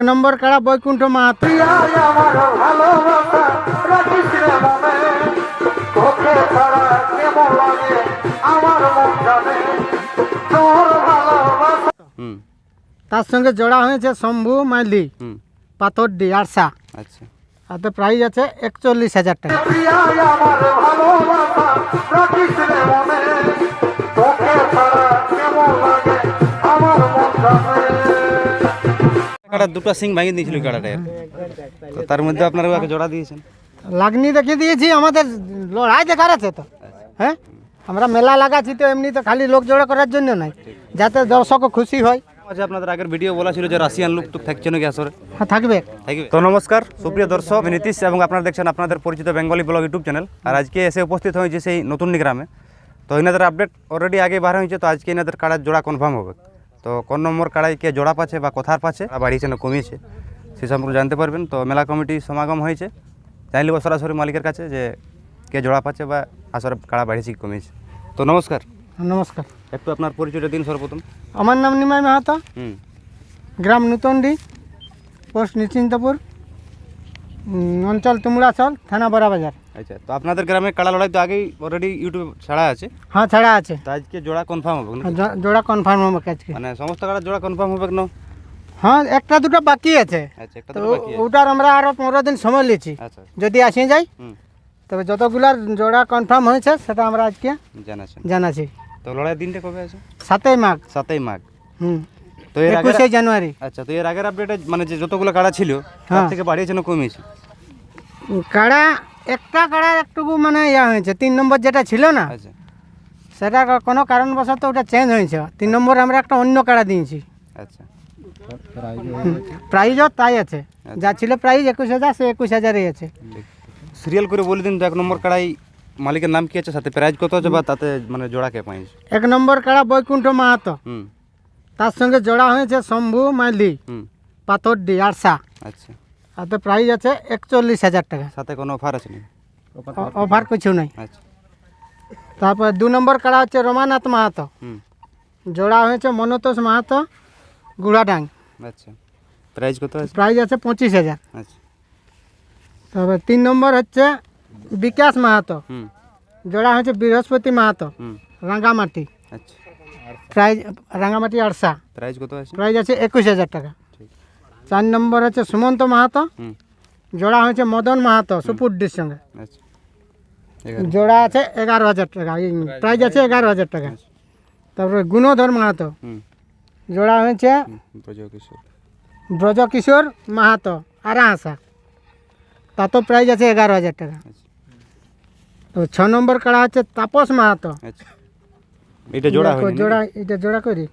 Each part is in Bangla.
এক নম্বর কাড়া বৈকুণ্ঠ মাহাতো তার সঙ্গে জোড়া হয়েছে শম্ভু মাইলি হুম। পাথরডি আরসা। আচ্ছা। আর তো প্রাইস আছে একচল্লিশ হাজার টাকা। কাটা দুটো সিং ভাঙিয়ে দিয়েছিল কাটাটা তো তার মধ্যে আপনারা ওকে জোড়া দিয়েছেন? লাগনি দেখিয়ে দিয়েছি আমাদের লড়াই দেখার আছে তো। হ্যাঁ? আমরা মেলা লাগাচ্ছি তো এমনি তো খালি লোক জোড়া করার জন্য নাই যাতে দর্শকও খুশি হয়। আচ্ছা আপনাদের আগের ভিডিও বলা ছিল যে রাশিয়ান লোক তো থাকছে নাকি আসরে? হ্যাঁ থাকবে। থাকবে। তো নমস্কার সুপ্রিয় দর্শক আমি নীতিশ এবং আপনারা দেখছেন আপনাদের পরিচিত বেঙ্গলি ব্লগ ইউটিউব চ্যানেল। আর আজকে এসে উপস্থিত হয়েছে সেই নতুন গ্রামে। তো এনাদের আপডেট অলরেডি আগে বার হয়েছে তো আজকে এনাদের কাড়ার জোড়া কনফার্ম হবে। তো কোন নম্বর কাড়াই কে জোড়া পাচ্ছে বা কোথার পাচ্ছে বা বাড়িয়েছে না কমিয়েছে। সে সম্পর্কে জানতে পারবেন। তো মেলা কমিটি সমাগম হয়েছে। জানিব সরাসরি মালিকের কাছে যে কে জোড়া পাচ্ছে বা আসরে কাড়া বাড়িয়েছে কি কমিয়েছে। তো নমস্কার। নমস্কার। একটু আপনার পরিচয়টা দিন সর্বপ্রথম। আমার নাম নিমাই মাহাতা। হুম। গ্রাম নূতনডি পোস্ট নিশ্চিন্তপুর। অঞ্চল তুমড়াচল থানা বড়াবাজার আচ্ছা তো আপনাদের গ্রামে কাড়া লড়াই তো আগেই অলরেডি ইউটিউব ছাড়া আছে? হ্যাঁ ছাড়া আছে। তো আজকে জোড়া কনফার্ম হবে? জোড়া কনফার্ম হবে আজকে। মানে সমস্ত কাড়া জোড়া কনফার্ম হবে না হ্যাঁ একটা দুটো বাকি আছে। আচ্ছা একটা তো ওটার আমরা আরও পনেরো দিন সময় নিয়েছি আচ্ছা যদি আসে যাই তবে যতগুলার জোড়া কনফার্ম হয়েছে সেটা আমরা আজকে জানাচ্ছেন। জানাছি তো লড়াই দিনটা কবে আছে? সাতই মাঘ। সাতই মাঘ। হুম। তো এর আগে একুশে জানুয়ারি। আচ্ছা তো এর আগের আপডেটে মানে যে যতগুলো কাড়া ছিল তার হ্যাঁ। থেকে বাড়িয়েছে না কমিয়েছে কাড়া একটা কাড়া একটুকু মানে ইয়া হয়েছে তিন নম্বর যেটা ছিল না আচ্ছা। সেটা কোনো কারণবশত ওটা চেঞ্জ হয়েছে। তিন নম্বর আমরা একটা অন্য কাড়া দিয়েছি। আচ্ছা। প্রাইজও তাই আছে। যা ছিল প্রাইজ একুশ হাজার সে একুশ হাজারই আছে। সিরিয়াল করে বলে দিন তো এক নম্বর কাড়াই মালিকের নাম কি আছে সাথে প্রাইজ কত আছে বা তাতে মানে জোড়া কে পাইছে? এক নম্বর কাড়া বৈকুণ্ঠ মাহাতো। হুম। তার সঙ্গে জোড়া হয়েছে শম্ভু মাইলি হুম। পাথরডি আরসা। আচ্ছা। আর তো প্রাইজ আছে একচল্লিশ হাজার টাকা। সাথে কোনো অফার আছে না অফার কিছু নাই। আচ্ছা। তারপর দু নম্বর কাড়া হচ্ছে রমানাথ মাহাতো। জোড়া হয়েছে মনতোষ মাহাতো গুড়াডাং। আচ্ছা। প্রাইজ কত আছে? প্রাইজ আছে পঁচিশ হাজার। আচ্ছা। তারপর তিন নম্বর হচ্ছে বিকাশ মাহাতো। জোড়া হচ্ছে বৃহস্পতি মাহাতো। রাঙ্গামাটি। আচ্ছা। প্রাইজ রাঙ্গামাটি আরসা প্রাইজ কত আছে প্রাইজ আছে একুশ হাজার টাকা ঠিক চার নম্বর হচ্ছে সুমন্ত মাহাতো হুম জোড়া হচ্ছে মদন মাহাতো সুপুরডির সঙ্গে আচ্ছা এগারো জোড়া আছে এগারো হাজার টাকা এই প্রাইজ আছে এগারো হাজার টাকা আচ্ছা। তারপরে গুণধর মাহাতো হুম জোড়া হয়েছে হুম, ব্রজকিশোর ব্রজকিশোর মাহাতো আরাহাসা তাতেও প্রাইজ আছে এগারো হাজার টাকা আচ্ছা তো ছ নম্বর কাড়া হচ্ছে তাপস মাহাতো আচ্ছা এটা জোড়া হয়নি জোড়া এটা জোড়া করি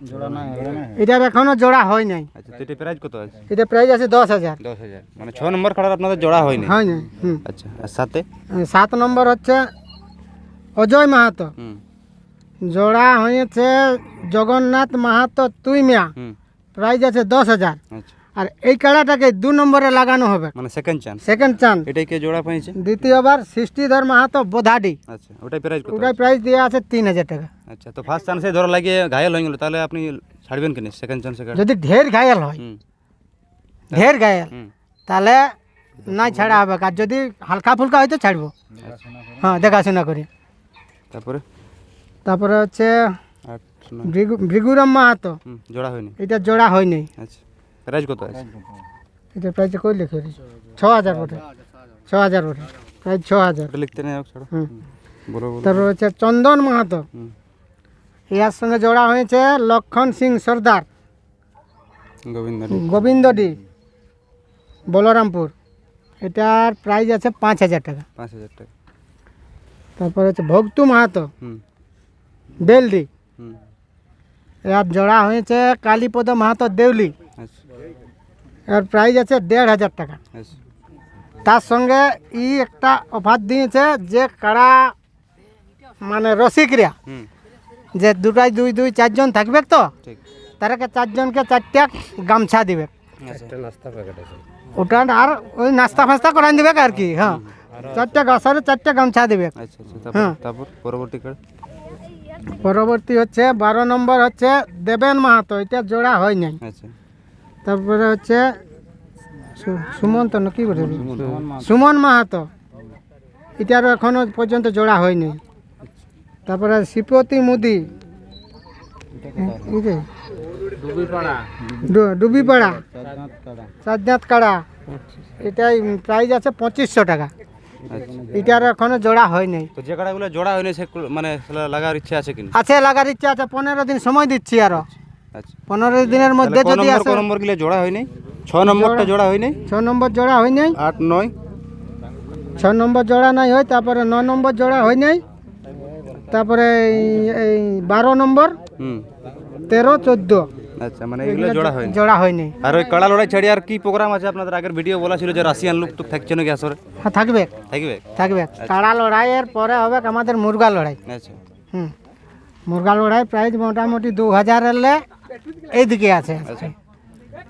এটার এখনও জোড়া হয় নাই। আচ্ছা তো এটা প্রাইজ কত আছে? এটা প্রাইস আছে দশ হাজার। মানে ছ নম্বর কাটার আপনাদের জোড়া হয়নি? হয় নাই আচ্ছা আর সাথে? সাত নম্বর হচ্ছে অজয় মাহাতো। জোড়া হয়েছে জগন্নাথ মাহাতো তুই মিয়া। প্রাইস আছে দশ হাজার। আচ্ছা। আর এই কাড়াটাকে দু নম্বরে লাগানো হবে। মানে সেকেন্ড চান্স সেকেন্ড চান্স এটাই কে জোড়া পাইছে? দ্বিতীয়বার সৃষ্টিধর মাহাতো বোধাডি। আচ্ছা ওটাই প্রাইজ কত? ওটার প্রাইস দেওয়া আছে তিন হাজার টাকা। আচ্ছা তো ফার্স্ট চান্সে ধরো লাগিয়ে ঘায়াল হয়ে গেল তাহলে আপনি ছাড়বেন কেন সেকেন্ড চান্সে যদি ঢের ঘায়াল হয় ঢের ঘায়াল তাহলে নাই ছাড়া হবে। আর যদি হালকা ফুলকা হয়তো ছাড়বো। হ্যাঁ দেখাশোনা করি। তারপরে? তারপরে হচ্ছে ভৃগুরাম মাহাতো। জোড়া হয়নি। এটা জোড়া হয়নি। আচ্ছা। প্রাইজ কত আছে? এটা প্রাইস কই লিখে ছ হাজার বটে। ছ হাজার বটে। প্রাইস ছ হাজার লিখতে নেই ছাড়ো হুম। বলো বলো। তারপর হচ্ছে চন্দন মাহাতো। ইয়ার সঙ্গে জোড়া হয়েছে লক্ষণ সিং সর্দার। গোবিন্দ গোবিন্দডি বলরামপুর। এটার প্রাইস আছে পাঁচ হাজার টাকা। পাঁচ হাজার টাকা। তারপর হচ্ছে ভক্তু মাহাতো। হুম। এর জোড়া হয়েছে কালীপদ মাহাতো দেউলি। এর প্রাইস আছে দেড় হাজার টাকা। তার সঙ্গে ই একটা অফার দিয়েছে যে কাড়া মানে রসিকরা যে দুটাই দুই দুই চারজন থাকবে তো তারাকে চারজনকে চারটা গামছা দিবে। আচ্ছা নাস্তা প্যাকেট আছে। ওটা আর ওই নাস্তা ফাস্তা করাই দিবে আর কি হ্যাঁ। চারটা গাছারে চারটা গামছা দিবে। আচ্ছা আচ্ছা তারপর হ্যাঁ। পরবর্তী পরবর্তী হচ্ছে বারো নম্বর হচ্ছে দেবেন মাহাতো এটা জোড়া হয় নাই। আচ্ছা তারপরে হচ্ছে সু- সুমন্ত না কি বলে? সুমন মাহাতো। এটারও এখনও পর্যন্ত জোড়া হয়নি। তারপরে শ্রীপতি মুদি। ডুবিপাড়া সাজ্জাত কাড়া। এটাই প্রাইস আছে পঁচিশশো টাকা। আচ্ছা। এটার এখনও জোড়া হয়নি। তো যে কাড়াগুলো জোড়া হয়নি সে মানে লাগার ইচ্ছা আছে কিনা? আছে লাগার ইচ্ছা আছে। পনেরো দিন সময় দিচ্ছি আরও। আচ্ছা। পনেরো দিনের মধ্যে যদি আসে নম্বরগুলো জোড়া হয়নি? ছ নম্বরটা জোড়া হয়নি? ছ নম্বর জোড়া হয় নাই আট নয়? ছ নম্বর জোড়া নাই হয় তারপরে ন নম্বর জোড়া হয় নাই তারপরে এই- বারো নম্বর তেরো চোদ্দ। আচ্ছা মানে এগুলো জোড়া হয়নি। জোড়া হয়নি। আর ওই কাড়া লড়াই ছাড়ি আর কি প্রোগ্রাম আছে? আপনাদের আগের ভিডিও বলা ছিল যে রাশিয়ান লোক তো থাকছে নাকি আসরে? হ্যাঁ থাকবে। থাকবে? থাকবে। কাড়া লড়াইয়ের পরে হবে আমাদের মুরগা লড়াই। আচ্ছা। হুম। মুরগা লড়াই প্রাইস মোটামুটি দু হাজার এলে এইদিকে আছে। আচ্ছা।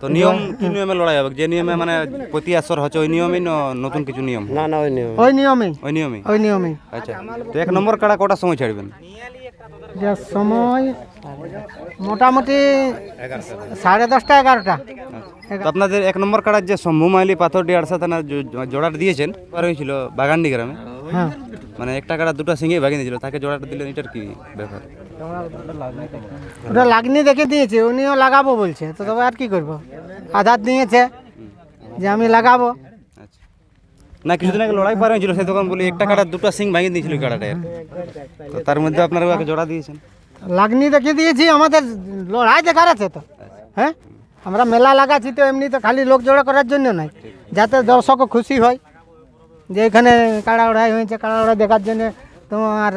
তো নিয়ম কি নিয়মে লড়াই হবে? যে নিয়মে মানে প্রতি আসর হচ্ছে ওই নিয়মেই না নতুন কিছু নিয়ম? না না ওই নিয়ম। ওই নিয়মেই ওই নিয়মেই ওই নিয়মেই আচ্ছা। তো এক নম্বর কাড়া কটার সময় ছাড়বেন? যে সময় মোটামুটি সাড়ে দশটা এগারোটা। আপনাদের এক নম্বর কাড়ার যে মোমাইলি পাথর ডিয়ারসা থানা জোড়াটা দিয়েছেন হয়েছিল বাগান্ডি গ্রামে। মানে একটা কাড়া দুটো সিঙ্গেই ভাগিয়ে দিয়েছিল তাকে জোড়াটা দিলেন এটার কি ব্যাপার? ওটা লাগনি দেখে দিয়েছে উনিও লাগাবো বলছে তো তবে আর কি করব? আধার দিয়েছে যে আমি লাগাবো। আচ্ছা। না কিছুদিন আগে লড়াই পার হয়েছিল সে তখন বলি একটা কাটা দুটো সিং ভাঙিয়ে দিয়েছিল কাটাটা তো তার মধ্যে আপনারা ওকে জোড়া দিয়েছেন। লাগনি দেখে দিয়েছি আমাদের লড়াই দেখার আছে তো। হ্যাঁ? আমরা মেলা লাগাচ্ছি তো এমনি তো খালি লোক জড়ো করার জন্য নয় যাতে দর্শকও খুশি হয়। যে এখানে কাড়া লড়াই হয়েছে কাড়া লড়াই দেখার জন্য তোমার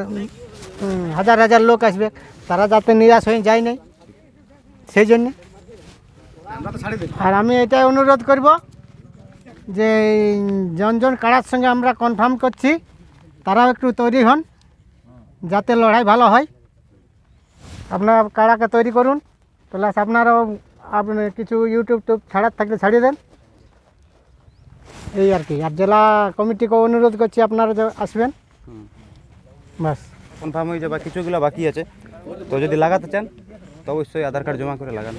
হাজার হাজার লোক আসবে। তারা যাতে নিরাশ হয়ে যায় নাই, সেই জন্যে। আর আমি এটাই অনুরোধ করব যে জনজন জন কাড়ার সঙ্গে আমরা কনফার্ম করছি, তারাও একটু তৈরি হন, যাতে লড়াই ভালো হয়। আপনারা কাড়াকে তৈরি করুন, প্লাস আপনারাও আপনি কিছু ইউটিউব টুব ছাড়ার থাকলে ছাড়িয়ে দেন। এই আর কি। আর জেলা কমিটিকে অনুরোধ করছি আপনারা আসবেন। বাস। কনফার্ম হয়ে যাবে কিছুগুলো বাকি আছে। তো যদি লাগাতে চান তো অবশ্যই আধার কার্ড জমা করে লাগান।